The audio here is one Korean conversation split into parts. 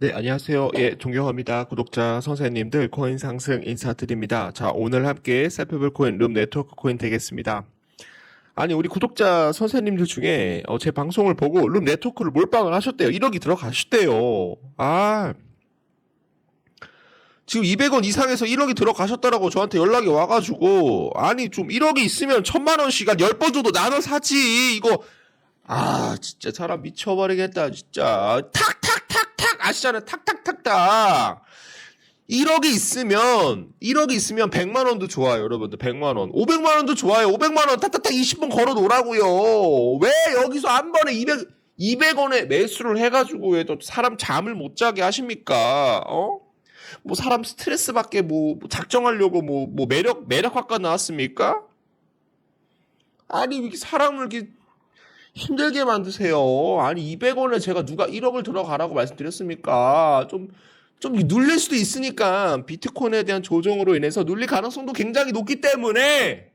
네, 안녕하세요. 예, 존경합니다. 구독자 선생님들 코인 상승 인사드립니다. 자, 오늘 함께 살펴볼 코인 룸 네트워크 코인 되겠습니다. 아니, 우리 구독자 선생님들 중에 어, 제 방송을 보고 룸 네트워크를 몰빵을 하셨대요. 1억이 들어가셨대요. 아, 지금 200원 이상에서 1억이 들어가셨다라고 저한테 연락이 와가지고 아니 좀 1억이 있으면 천만 원씩 한 10번 정도 나눠 사지 이거 아 진짜 사람 미쳐버리겠다 진짜. 탁 탁 탁 탁. 아시잖아요. 탁 탁 탁 탁. 1억이 있으면 1억이 있으면 100만 원도 좋아요 여러분들. 100만 원. 500만 원도 좋아요. 500만 원. 탁탁탁 20번 걸어 놓으라고요. 왜 여기서 한 번에 200 200원에 매수를 해가지고 왜 또 사람 잠을 못 자게 하십니까? 어? 뭐 사람 스트레스 받게 뭐, 뭐 작정하려고 뭐, 뭐 매력 매력학과 나왔습니까? 아니 이렇게 사람을 이렇게 힘들게 만드세요. 아니 200원에 제가 누가 1억을 들어가라고 말씀드렸습니까? 좀좀 눌릴 수도 있으니까 비트코인에 대한 조정으로 인해서 눌릴 가능성도 굉장히 높기 때문에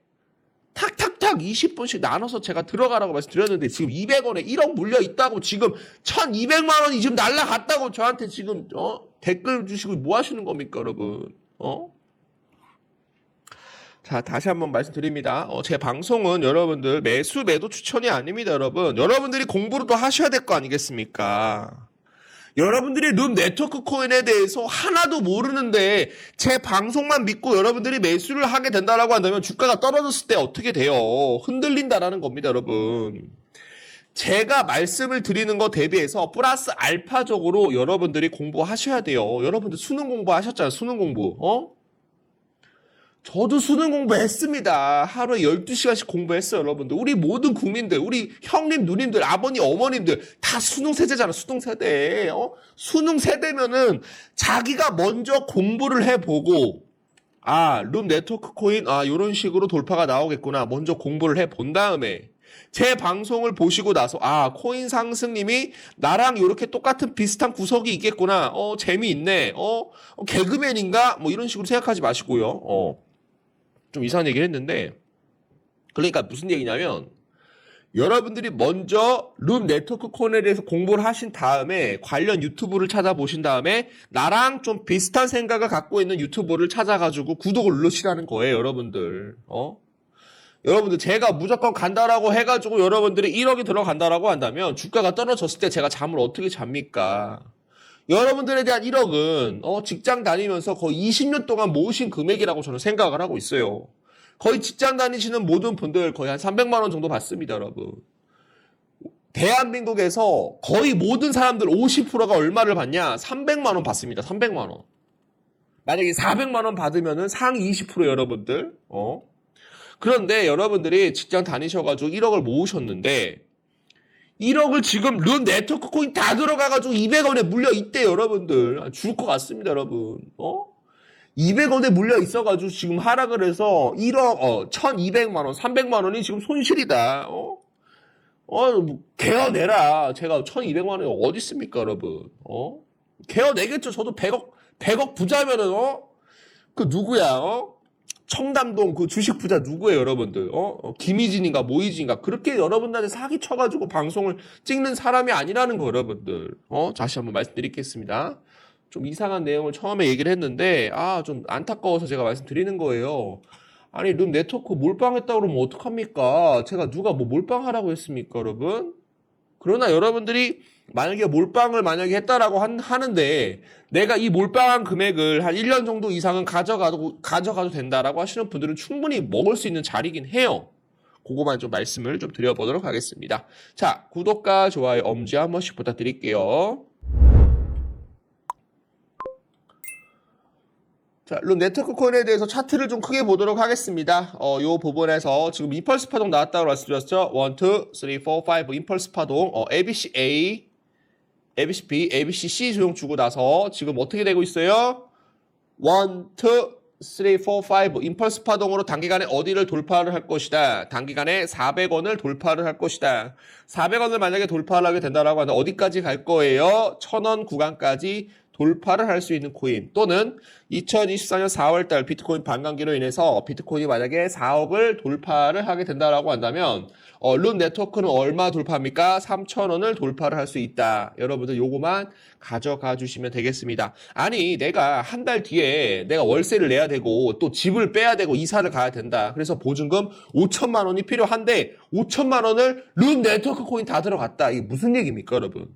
탁탁탁 20분씩 나눠서 제가 들어가라고 말씀드렸는데 지금 200원에 1억 물려 있다고 지금 1200만 원이 지금 날라갔다고 저한테 지금 어? 댓글 주시고 뭐 하시는 겁니까 여러분 어? 자 다시 한번 말씀드립니다 어, 제 방송은 여러분들 매수 매도 추천이 아닙니다 여러분 여러분들이 공부를 또 하셔야 될 거 아니겠습니까 여러분들이 룸 네트워크 코인에 대해서 하나도 모르는데 제 방송만 믿고 여러분들이 매수를 하게 된다라고 한다면 주가가 떨어졌을 때 어떻게 돼요? 흔들린다라는 겁니다, 여러분. 제가 말씀을 드리는 거 대비해서 플러스 알파적으로 여러분들이 공부하셔야 돼요. 여러분들 수능 공부하셨잖아요, 수능 공부. 어? 저도 수능 공부했습니다. 하루에 12시간씩 공부했어요, 여러분들. 우리 모든 국민들, 우리 형님, 누님들, 아버님, 어머님들 다 수능 세대잖아, 수능 세대. 어? 수능 세대면은 자기가 먼저 공부를 해 보고 아, 룸 네트워크 코인 아, 요런 식으로 돌파가 나오겠구나. 먼저 공부를 해 본 다음에 제 방송을 보시고 나서 아, 코인 상승님이 나랑 요렇게 똑같은 비슷한 구석이 있겠구나. 어, 재미있네. 어, 어, 개그맨인가? 뭐 이런 식으로 생각하지 마시고요. 어. 좀 이상한 얘기를 했는데 그러니까 무슨 얘기냐면 여러분들이 먼저 룸 네트워크 코인에 대해서 공부를 하신 다음에 관련 유튜브를 찾아보신 다음에 나랑 좀 비슷한 생각을 갖고 있는 유튜버를 찾아가지고 구독을 누르시라는 거예요, 여러분들. 어? 여러분들 제가 무조건 간다라고 해가지고 여러분들이 1억이 들어간다라고 한다면 주가가 떨어졌을 때 제가 잠을 어떻게 잡니까? 여러분들에 대한 1억은 어, 직장 다니면서 거의 20년 동안 모으신 금액이라고 저는 생각을 하고 있어요. 거의 직장 다니시는 모든 분들 거의 한 300만 원 정도 받습니다, 여러분. 대한민국에서 거의 모든 사람들 50%가 얼마를 받냐? 300만 원 받습니다. 300만 원. 만약에 400만 원 받으면은 상위 20% 여러분들. 어? 그런데 여러분들이 직장 다니셔가지고 1억을 모으셨는데 1억을 지금 룬 네트워크 코인 다 들어가가지고 200원에 물려 있대 여러분들 아, 죽을 것 같습니다 여러분 어? 200원에 물려 있어가지고 지금 하락을 해서 1억 어 1200만원 300만원이 지금 손실이다 어? 어, 뭐, 개어내라. 제가 1200만 원이 어디 있습니까, 여러분? 어? 개어내겠죠. 저도 100억, 100억 부자면은, 어? 그 누구야, 어? 청담동 그 주식 부자 누구예요, 여러분들? 어? 어, 김희진인가 모희진인가 그렇게 여러분들한테 사기 쳐가지고 방송을 찍는 사람이 아니라는 거, 여러분들. 어? 다시 한번 말씀드리겠습니다. 좀 이상한 내용을 처음에 얘기를 했는데, 아, 좀 안타까워서 제가 말씀드리는 거예요. 아니, 룸 네트워크 몰빵했다고 그러면 어떡합니까? 제가 누가 뭐 몰빵하라고 했습니까, 여러분? 그러나 여러분들이 만약에 몰빵을 만약에 했다라고 한- 하는데 내가 이 몰빵한 금액을 한 1년 정도 이상은 가져가도, 가져가도 된다라고 하시는 분들은 충분히 먹을 수 있는 자리긴 해요. 그거만 좀 말씀을 좀 드려보도록 하겠습니다. 자, 구독과 좋아요, 엄지 한 번씩 부탁드릴게요. 자, 룸 네트워크 코인에 대해서 차트를 좀 크게 보도록 하겠습니다. 어, 요 부분에서 지금 임펄스 파동 나왔다고 말씀드렸죠? 1, 2, 3, 4, 5 임펄스 파동, 어, ABC A, ABC B, ABC C 조용 주고 나서 지금 어떻게 되고 있어요? 1, 2, 3, 4, 5 임펄스 파동으로 단기간에 어디를 돌파를 할 것이다. 단기간에 400원을 돌파를 할 것이다. 400원을 만약에 돌파를 하게 된다라고 하면 어디까지 갈 거예요? 1000원 구간까지 돌파를 할 수 있는 코인 또는 2024년 4월 달 비트코인 반감기로 인해서 비트코인이 만약에 4억을 돌파를 하게 된다라고 한다면 어, 룬 네트워크는 얼마 돌파합니까? 3,000원을 돌파를 할 수 있다. 여러분들 요거만 가져가 주시면 되겠습니다. 아니 내가 한 달 뒤에 내가 월세를 내야 되고 또 집을 빼야 되고 이사를 가야 된다. 그래서 보증금 5천만 원이 필요한데 5천만 원을 룬 네트워크 코인 다 들어갔다. 이게 무슨 얘기입니까 여러분?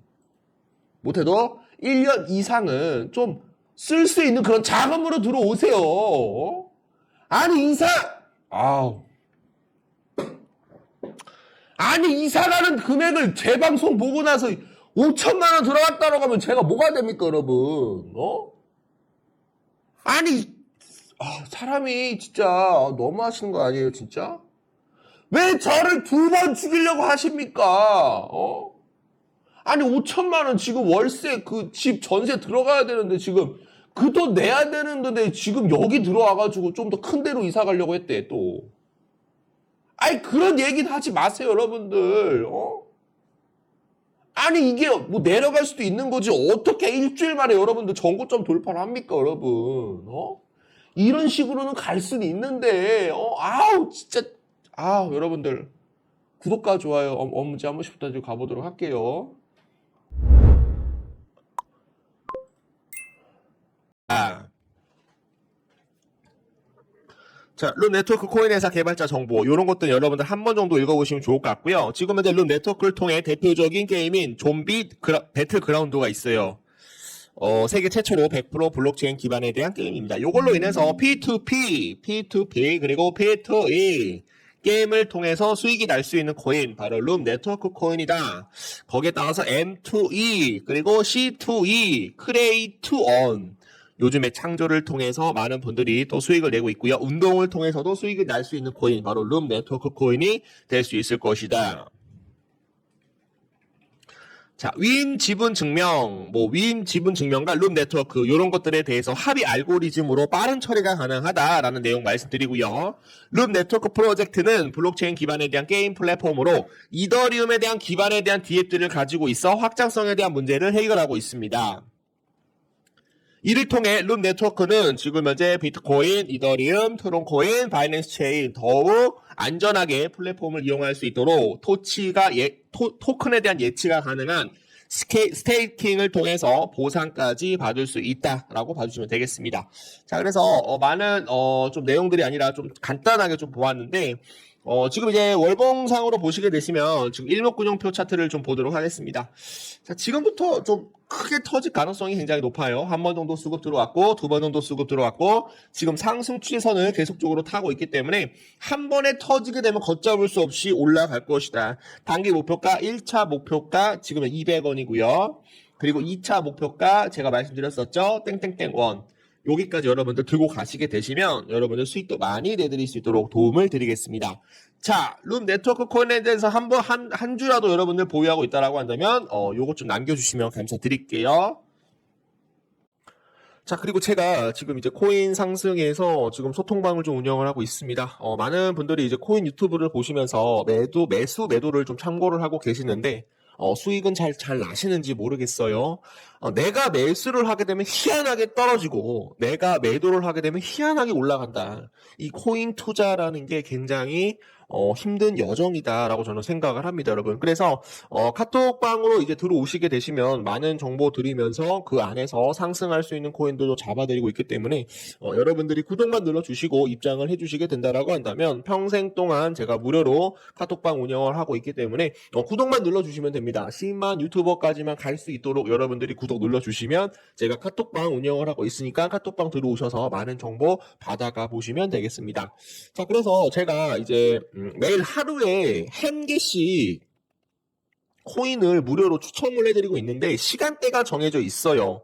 못해도 1년 이상은 좀 쓸 수 있는 그런 자금으로 들어오세요. 아니 이사 아우 아니 이사가는 금액을 제 방송 보고 나서 5천만 원 들어갔다고 하면 제가 뭐가 됩니까 여러분 어? 아니 아, 사람이 진짜 너무 하시는 거 아니에요 진짜? 왜 저를 두 번 죽이려고 하십니까? 어? 아니 5천만 원 지금 월세 그 집 전세 들어가야 되는데 지금 그 돈 내야 되는데 지금 여기 들어와가지고 좀 더 큰 데로 이사 가려고 했대 또. 아니 그런 얘기는 하지 마세요 여러분들. 어? 아니 이게 뭐 내려갈 수도 있는 거지 어떻게 일주일 만에 여러분들 전고점 돌파를 합니까 여러분? 어? 이런 식으로는 갈 수는 있는데 어? 아우 진짜 아 여러분들 구독과 좋아요 어, 엄지 한 번씩 부탁드리고 가보도록 할게요. 아. 자, 룬 네트워크 코인 회사 개발자 정보 이런 것들 여러분들 한 번 정도 읽어보시면 좋을 것 같고요. 지금 현재 룬 네트워크를 통해 대표적인 게임인 좀비 그라, 배틀 그라운드가 있어요. 어, 세계 최초로 100% 블록체인 기반에 대한 게임입니다. 이걸로 인해서 P2P, P2P 그리고 P2E 게임을 통해서 수익이 날 수 있는 코인 바로 룸 네트워크 코인이다. 거기에 따라서 M2E 그리고 C2E 크레이 투온 요즘에 창조를 통해서 많은 분들이 또 수익을 내고 있고요. 운동을 통해서도 수익을 날 수 있는 코인, 바로 룸 네트워크 코인이 될 수 있을 것이다. 자, 위임 지분 증명, 뭐 위임 지분 증명과 룸 네트워크 이런 것들에 대해서 합의 알고리즘으로 빠른 처리가 가능하다라는 내용 말씀드리고요. 룸 네트워크 프로젝트는 블록체인 기반에 대한 게임 플랫폼으로 이더리움에 대한 기반에 대한 디앱들을 가지고 있어 확장성에 대한 문제를 해결하고 있습니다. 이를 통해 룸 네트워크는 지금 현재 비트코인, 이더리움, 트론코인, 바이낸스 체인 더욱 안전하게 플랫폼을 이용할 수 있도록 토치가 예, 토, 토큰에 대한 예치가 가능한 스케, 스테이킹을 통해서 보상까지 받을 수 있다라고 봐주시면 되겠습니다. 자, 그래서 어, 많은 어, 좀 내용들이 아니라 좀 간단하게 좀 보았는데 어, 지금 이제 월봉상으로 보시게 되시면 지금 일목균형표 차트를 좀 보도록 하겠습니다. 자, 지금부터 좀 크게 터질 가능성이 굉장히 높아요. 한 번 정도 수급 들어왔고, 두 번 정도 수급 들어왔고, 지금 상승 추세선을 계속적으로 타고 있기 때문에 한 번에 터지게 되면 걷잡을 수 없이 올라갈 것이다. 단기 목표가 1차 목표가 지금 200원이고요. 그리고 2차 목표가 제가 말씀드렸었죠. 땡땡땡 원. 여기까지 여러분들 들고 가시게 되시면 여러분들 수익도 많이 내드릴 수 있도록 도움을 드리겠습니다. 자, 룸 네트워크 코인에 대해서 한 번, 한, 한 주라도 여러분들 보유하고 있다라고 한다면, 어, 요것 좀 남겨주시면 감사드릴게요. 자, 그리고 제가 지금 이제 코인 상승에서 지금 소통방을 좀 운영을 하고 있습니다. 어, 많은 분들이 이제 코인 유튜브를 보시면서 매도, 매수, 매도를 좀 참고를 하고 계시는데, 어, 수익은 잘, 잘 나시는지 모르겠어요. 어, 내가 매수를 하게 되면 희한하게 떨어지고, 내가 매도를 하게 되면 희한하게 올라간다. 이 코인 투자라는 게 굉장히 어, 힘든 여정이다라고 저는 생각을 합니다, 여러분. 그래서 어, 카톡방으로 이제 들어오시게 되시면 많은 정보 드리면서 그 안에서 상승할 수 있는 코인들도 잡아드리고 있기 때문에 어, 여러분들이 구독만 눌러주시고 입장을 해주시게 된다라고 한다면 평생 동안 제가 무료로 카톡방 운영을 하고 있기 때문에 어, 구독만 눌러주시면 됩니다. 10만 유튜버까지만 갈 수 있도록 여러분들이 구독 눌러주시면 제가 카톡방 운영을 하고 있으니까 카톡방 들어오셔서 많은 정보 받아가 보시면 되겠습니다. 자, 그래서 제가 이제 음, 매일 하루에 한 개씩 코인을 무료로 추첨을 해드리고 있는데 시간대가 정해져 있어요.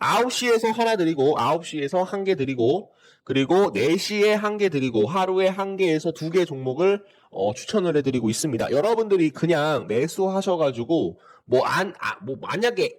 9시에서 하나 드리고 9시에서 한 개 드리고 그리고 4시에 한 개 드리고 하루에 한 개에서 두 개 종목을 어, 추천을 해드리고 있습니다. 여러분들이 그냥 매수하셔가지고 뭐 안, 아, 뭐 만약에